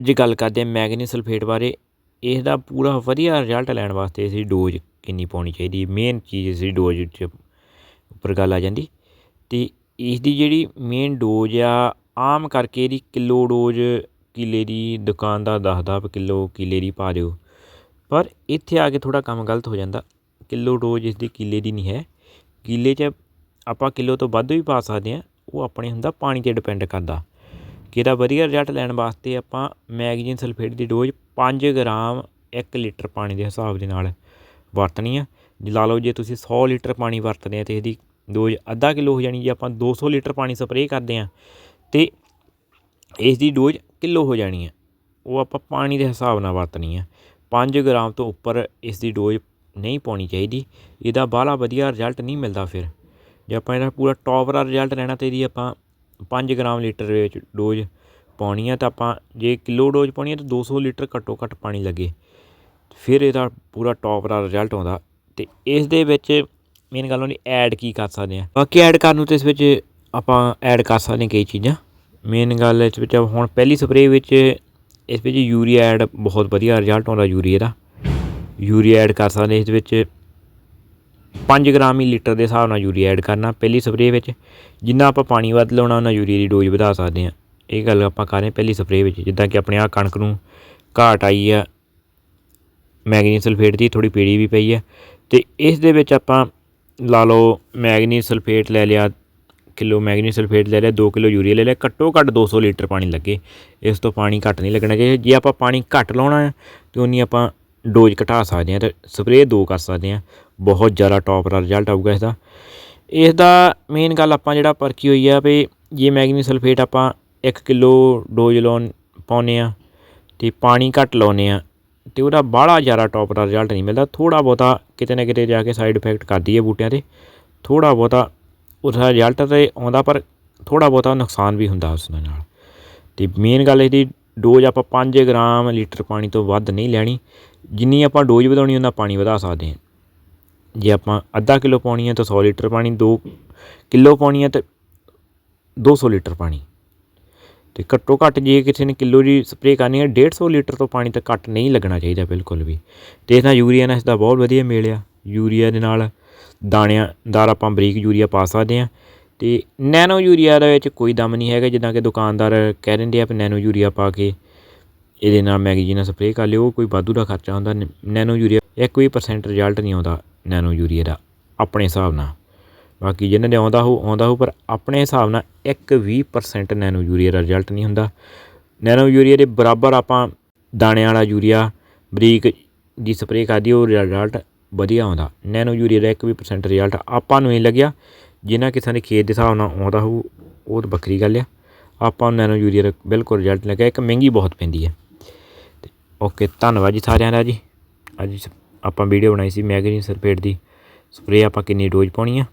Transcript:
ਜੇ ਗੱਲ ਕਰਦੇ ਹਾਂ ਮੈਗਨੀ ਸਲਫੇਟ ਬਾਰੇ ਇਸ ਦਾ ਪੂਰਾ ਵਧੀਆ ਰਿਜ਼ਲਟ ਲੈਣ ਵਾਸਤੇ ਅਸੀਂ ਡੋਜ਼ ਕਿੰਨੀ ਪਾਉਣੀ ਚਾਹੀਦੀ ਮੇਨ ਚੀਜ਼ ਅਸੀਂ ਡੋਜ਼ 'ਚ ਉੱਪਰ ਗੱਲ ਆ ਜਾਂਦੀ। ਅਤੇ ਇਸ ਦੀ ਜਿਹੜੀ ਮੇਨ ਡੋਜ਼ ਆ, ਆਮ ਕਰਕੇ ਇਹਦੀ ਕਿਲੋ ਡੋਜ਼ ਕਿੱਲੇ ਦੀ ਦੁਕਾਨ ਦਾ ਦੱਸਦਾ ਵੀ ਕਿਲੋ ਕਿੱਲੇ ਦੀ ਪਾ ਦਿਓ। ਪਰ ਇੱਥੇ ਆ ਕੇ ਥੋੜ੍ਹਾ ਕੰਮ ਗਲਤ ਹੋ ਜਾਂਦਾ। ਕਿਲੋ ਡੋਜ਼ ਇਸ ਦੀ ਕਿੱਲੇ ਦੀ ਨਹੀਂ ਹੈ। ਕਿੱਲੇ 'ਚ ਆਪਾਂ ਕਿਲੋ ਤੋਂ ਵੱਧ ਵੀ ਪਾ ਸਕਦੇ ਹਾਂ। ਉਹ ਆਪਣੇ ਹੁੰਦਾ ਪਾਣੀ 'ਤੇ ਡਿਪੈਂਡ ਕਰਦਾ। ਕਿ ਇਹਦਾ ਵਧੀਆ ਰਿਜ਼ਲਟ ਲੈਣ ਵਾਸਤੇ ਆਪਾਂ ਮੈਗਜੀਨ ਸਲਫੇਟ ਦੀ ਡੋਜ਼ ਪੰਜ ਗ੍ਰਾਮ ਇੱਕ ਲੀਟਰ ਪਾਣੀ ਦੇ ਹਿਸਾਬ ਦੇ ਨਾਲ ਵਰਤਣੀ ਆ। ਲਾ ਲਓ ਜੇ ਤੁਸੀਂ ਸੌ ਲੀਟਰ ਪਾਣੀ ਵਰਤਦੇ ਆ ਤੇ ਇਹਦੀ ਡੋਜ਼ ਅੱਧਾ ਕਿਲੋ ਹੋ ਜਾਣੀ, ਜੇ ਆਪਾਂ ਦੋ ਸੌ ਲੀਟਰ ਪਾਣੀ ਸਪਰੇਅ ਕਰਦੇ ਆ ਤੇ ਇਸ ਦੀ ਡੋਜ਼ ਕਿਲੋ ਹੋ ਜਾਣੀ ਆ। ਉਹ ਆਪਾਂ ਪਾਣੀ ਦੇ ਹਿਸਾਬ ਨਾਲ ਵਰਤਣੀ ਆ। 5 ਗ੍ਰਾਮ ਤੋਂ ਉੱਪਰ ਇਸ ਦੀ ਡੋਜ਼ ਨਹੀਂ ਪਾਉਣੀ ਚਾਹੀਦੀ। ਇਹਦਾ ਬਾਹਲਾ ਵਧੀਆ ਰਿਜ਼ਲਟ ਨਹੀਂ ਮਿਲਦਾ ਫਿਰ। ਜੇ ਆਪਾਂ ਇਹਦਾ ਪੂਰਾ ਟੌਪ ਦਾ ਰਿਜ਼ਲਟ ਲੈਣਾ ਤੇ ਇਹਦੀ ਆਪਾਂ ਪੰਜ ਗ੍ਰਾਮ ਲੀਟਰ ਵਿੱਚ ਡੋਜ਼ ਪਾਉਣੀ ਆ ਤਾਂ ਆਪਾਂ ਜੇ ਕਿਲੋ ਡੋਜ਼ ਪਾਉਣੀ ਆ ਤਾਂ ਦੋ ਸੌ ਲੀਟਰ ਘੱਟੋ ਘੱਟ ਪਾਣੀ ਲੱਗੇ। ਫਿਰ ਇਹਦਾ ਪੂਰਾ ਟੌਪ ਦਾ ਰਿਜ਼ਲਟ ਆਉਂਦਾ। ਅਤੇ ਇਸ ਦੇ ਵਿੱਚ ਮੇਨ ਗੱਲ ਹੁੰਦੀ ਐਡ ਕੀ ਕਰ ਸਕਦੇ ਆ। ਬਾਕੀ ਐਡ ਕਰਨ ਨੂੰ ਤੇ ਇਸ ਵਿੱਚ ਆਪਾਂ ਐਡ ਕਰ ਸਕਦੇ ਕਈ ਚੀਜ਼ਾਂ। ਮੇਨ ਗੱਲ ਇਸ ਵਿੱਚ ਹੁਣ ਪਹਿਲੀ ਸਪਰੇਅ ਵਿੱਚ ਇਸ ਵਿੱਚ ਯੂਰੀਆ ਐਡ ਬਹੁਤ ਵਧੀਆ ਰਿਜ਼ਲਟ ਆਉਂਦਾ ਯੂਰੀਆ ਦਾ। ਯੂਰੀਆ ਐਡ ਕਰ ਸਕਦੇ ਇਸ ਵਿੱਚ। 5 ਗ੍ਰਾਮ ਹੀ ਲੀਟਰ ਦੇ ਹਿਸਾਬ ਨਾਲ ਯੂਰੀਆ ਐਡ ਕਰਨਾ ਪਹਿਲੀ ਸਪਰੇਅ ਵਿੱਚ। ਜਿੰਨਾ ਆਪਾਂ ਪਾਣੀ ਵੱਧ ਲਾਉਣਾ, ਉਹਨਾਂ ਯੂਰੀਆ ਦੀ ਡੋਜ਼ ਵਧਾ ਸਕਦੇ ਹਾਂ। ਇਹ ਗੱਲ ਆਪਾਂ ਕਰ ਰਹੇ ਹਾਂ ਪਹਿਲੀ ਸਪਰੇਅ ਵਿੱਚ, ਜਿੱਦਾਂ ਕਿ ਆਪਣੇ ਆ ਕਣਕ ਨੂੰ ਘਾਟ ਆਈ ਆ, ਮੈਗਨੀਜ਼ ਸਲਫੇਟ ਦੀ ਥੋੜੀ ਪੀੜੀ ਵੀ ਪਈ ਆ। ਤੇ ਇਸ ਦੇ ਵਿੱਚ ਆਪਾਂ ਲਾ ਲਓ ਮੈਗਨੀਜ਼ ਸਲਫੇਟ ਲੈ ਲਿਆ, ਕਿਲੋ ਮੈਗਨੀਜ਼ ਸਲਫੇਟ ਲੈ ਲਿਆ 2 ਕਿਲੋ ਯੂਰੀਆ ਲੈ ਲਿਆ, ਘੱਟੋ ਘੱਟ 200 ਲੀਟਰ ਪਾਣੀ ਲੱਗੇ। ਇਸ ਤੋਂ ਪਾਣੀ ਘੱਟ ਨਹੀਂ ਲੱਗਣਾ ਚਾਹੀਦਾ। ਜੇ ਆਪਾਂ ਪਾਣੀ ਘੱਟ ਲਾਉਣਾ ਹੈ ਤੇ ਉਨੀ ਆਪਾਂ ਡੋਜ਼ ਘਟਾ ਸਕਦੇ ਹਾਂ ਤੇ ਸਪਰੇਅ ਦੋ ਕਰ ਸਕਦੇ ਹਾਂ। ਬਹੁਤ ਜ਼ਿਆਦਾ ਟੌਪ ਦਾ ਰਿਜ਼ਲਟ ਆਊਗਾ ਇਸ ਦਾ ਇਸ ਦਾ ਮੇਨ ਗੱਲ ਆਪਾਂ ਜਿਹੜਾ ਪਰਖੀ ਹੋਈ ਆ ਵੀ ਜੇ ਮੈਗਨੀਜ਼ ਸਲਫੇਟ ਆਪਾਂ 1 ਕਿਲੋ ਡੋਜ਼ ਲਾਉਣ, ਪਾਉਂਦੇ ਆ ਤੇ ਪਾਣੀ ਘੱਟ ਲਾਉਂਦੇ ਆ ਤੇ ਉਹਦਾ ਬਾਹਲਾ ਜ਼ਿਆਦਾ ਟੌਪ ਦਾ ਰਿਜ਼ਲਟ ਨਹੀਂ ਮਿਲਦਾ। ਥੋੜਾ ਬਹੁਤਾ ਕਿਤੇ ਨਾ ਕਿਤੇ ਜਾ ਕੇ ਸਾਈਡ ਇਫੈਕਟ ਕਰਦੀ ਹੈ ਬੂਟਿਆਂ ਤੇ। ਥੋੜਾ ਬਹੁਤਾ ਉਹਦਾ ਰਿਜ਼ਲਟ ਤੇ ਆਉਂਦਾ ਪਰ ਥੋੜਾ ਬਹੁਤਾ ਨੁਕਸਾਨ ਵੀ ਹੁੰਦਾ ਉਸ ਨਾਲ। ਤੇ ਮੇਨ ਗੱਲ ਇਹਦੀ ਡੋਜ਼ ਆਪਾਂ 5 ਗ੍ਰਾਮ ਲੀਟਰ ਪਾਣੀ ਤੋਂ ਵੱਧ ਨਹੀਂ ਲੈਣੀ। ਜਿੰਨੀ ਆਪਾਂ ਡੋਜ਼ ਵਧਾਉਣੀ ਉਹਨਾਂ ਪਾਣੀ ਵਧਾ ਸਕਦੇ ਹਾਂ। ਜੇ ਆਪਾਂ ਅੱਧਾ ਕਿਲੋ ਪਾਉਣੀ ਹੈ ਤਾਂ 100 ਲੀਟਰ ਪਾਣੀ 2 ਕਿਲੋ ਪਾਉਣੀ ਹੈ ਤਾਂ 200 ਲੀਟਰ ਪਾਣੀ। ਤੇ ਘੱਟੋ ਘੱਟ ਜੇ ਕਿਸੇ ਨੇ ਕਿਲੋ ਦੀ ਸਪਰੇਅ ਕਰਨੀ ਹੈ 150 ਲੀਟਰ ਤੋਂ ਪਾਣੀ ਤਾਂ ਘੱਟ ਨਹੀਂ ਲੱਗਣਾ ਚਾਹੀਦਾ ਬਿਲਕੁਲ ਵੀ। ਤੇ ਇਸ ਯੂਰੀਆ ਨਾਲ ਇਸ ਦਾ ਬਹੁਤ ਵਧੀਆ ਮੇਲ ਆ। ਯੂਰੀਆ ਦੇ ਨਾਲ ਦਾਣਿਆਂ ਦਾਰ ਆਪਾਂ ਬਰੀਕ ਯੂਰੀਆ ਪਾ ਸਕਦੇ ਹਾਂ। ਤੇ ਨੈਨੋ ਯੂਰੀਆ ਦੇ ਵਿੱਚ ਕੋਈ ਦਮ ਨਹੀਂ ਹੈਗਾ, ਜਿੱਦਾਂ ਕਿ ਦੁਕਾਨਦਾਰ ਕਹਿ ਦਿੰਦੇ ਆ ਵੀ ਨੈਨੋ ਯੂਰੀਆ ਪਾ ਕੇ ਇਹਦੇ ਨਾਲ ਮੈਗਜ਼ੀਨ ਨਾਲ ਸਪਰੇਅ ਕਰ ਲਿਓ, ਕੋਈ ਵਾਧੂ ਦਾ ਖਰਚਾ ਹੁੰਦਾ ਨੈਨੋ ਯੂਰੀਆ ਇੱਕ ਵੀ ਪਰਸੈਂਟ ਰਿਜ਼ਲਟ ਨਹੀਂ ਆਉਂਦਾ ਨੈਨੋ ਯੂਰੀਆ ਦਾ, ਆਪਣੇ ਹਿਸਾਬ ਨਾਲ। ਬਾਕੀ ਜਿਹਨਾਂ ਦੇ ਆਉਂਦਾ ਹੋ ਆਉਂਦਾ ਹੋ ਪਰ ਆਪਣੇ ਹਿਸਾਬ ਨਾਲ ਇੱਕ ਵੀ ਪਰਸੈਂਟ ਨੈਨੋ ਯੂਰੀਆ ਦਾ ਰਿਜ਼ਲਟ ਨਹੀਂ ਹੁੰਦਾ। ਨੈਨੋ ਯੂਰੀਆ ਦੇ ਬਰਾਬਰ ਆਪਾਂ ਦਾਣਿਆਂ ਵਾਲਾ ਯੂਰੀਆ ਬਰੀਕ ਦੀ ਸਪਰੇਅ ਕਰਦੀ ਉਹ ਰਿਜ਼ਲਟ ਵਧੀਆ ਆਉਂਦਾ। ਨੈਨੋ ਯੂਰੀਆ ਦਾ ਇੱਕ ਵੀ ਪਰਸੈਂਟ ਰਿਜ਼ਲਟ ਆਪਾਂ ਨੂੰ ਨਹੀਂ ਲੱਗਿਆ, ਜਿਨ੍ਹਾਂ ਕਿਸਾਂ ਦੇ ਖੇਤ ਦੇ ਹਿਸਾਬ ਨਾਲ ਆਉਂਦਾ ਹੋਊ, ਉਹ ਤਾਂ ਵੱਖਰੀ ਗੱਲ ਆ। ਆਪਾਂ ਨੂੰ ਨੈਨੋ ਯੂਰੀਆ ਦਾ ਬਿਲਕੁਲ ਰਿਜ਼ਲਟ ਲੱਗਿਆ, ਇੱਕ ਮਹਿੰਗੀ ਬਹੁਤ ਪੈਂਦੀ ਹੈ ਓਕੇ ਧੰਨਵਾਦ ਜੀ ਸਾਰਿਆਂ ਦਾ ਜੀ। ਅੱਜ ਸ- ਆਪਾਂ ਵੀਡੀਓ ਬਣਾਈ ਸੀ ਮੈਗਨੀਜ਼ ਸਲਫੇਟ ਦੀ। ਸਪਰੇਅ ਆਪਾਂ ਕਿੰਨੀ ਡੋਜ਼ ਪਾਉਣੀ ਆ?